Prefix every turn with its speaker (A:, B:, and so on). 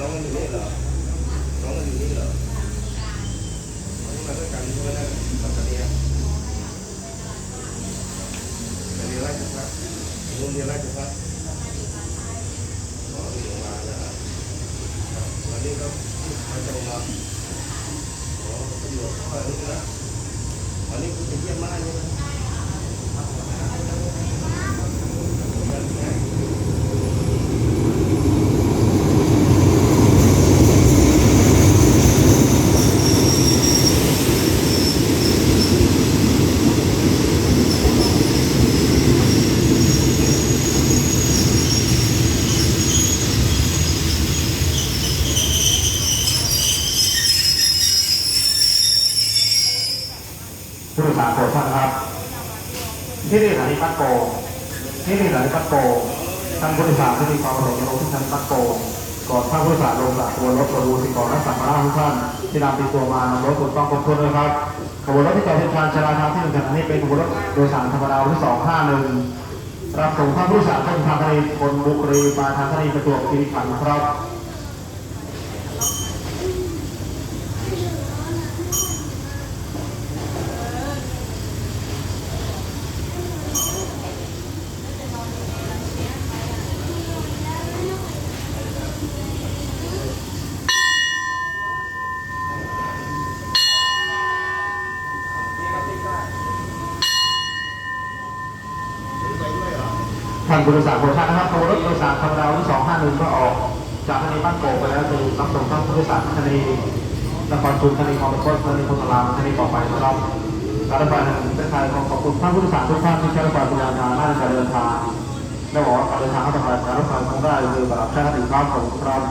A: น้องมันอยู่นี่เหรอ น้องมันอยู่นี่เหรอน้องมาด้วยกันใช่ไหมนะสัปดาห์นี้ไปเรียนราชพัฒโรงเรียนราชพัฒอ๋อที่โรงพยาบาลนะครับวันนี้ก็มาจะมาอ๋อก็อยู่กับพ่อนี่นะวันนี้คุณไปเยี่ยมบ้านใช่ไหม
B: ผู้โดยสารโปรดทราบนะครับที่นี่สถานีปัดโกที่นี่สถานีปัดโกท่านผู้โดยสารที่มีความประสงค์จะลงที่สถานีปัดโกก่อนท่านผู้โดยสารลงจากขบวนรถประดูสิ่งของและสัมภาระทุกท่านที่นำติดตัวมานำรถถูกต้องครบถ้วนด้วยครับขบวนรถที่จอดเทียบชานชราทางที่หนึ่งสถานีเป็นขบวนรถโดยสารธรรมดาวนที่สองห้าหนึ่งรับส่งท่านผู้โดยสารทางทางทะเลคนบุรีมาทางทะเลประจวบคีรีขันธ์ครับ
A: ไปด้วยเหรอ
B: ท่านบริษัทโปรดทรานะครับขบวนรถบริษัทธรรมดาวันที่251ก็ออก จากธนีบ้านโกไปแล้วสู่รับส่งท่านบริษัทธนีนครชุมธนีคลองตะโกนธนีพงศรามธนีต่อไปนะครับการรถไฟแห่งประเทศไทยขอขอบคุณท่านผู้โดยสารทุกท่านที่ใช้รถไฟเป็นยานพาหนะในการเดินทางและบอกว่าการเดินทางเข้าไปการรถไฟคงได้โดยประทับใจอีกครั้งขอบคุณครับ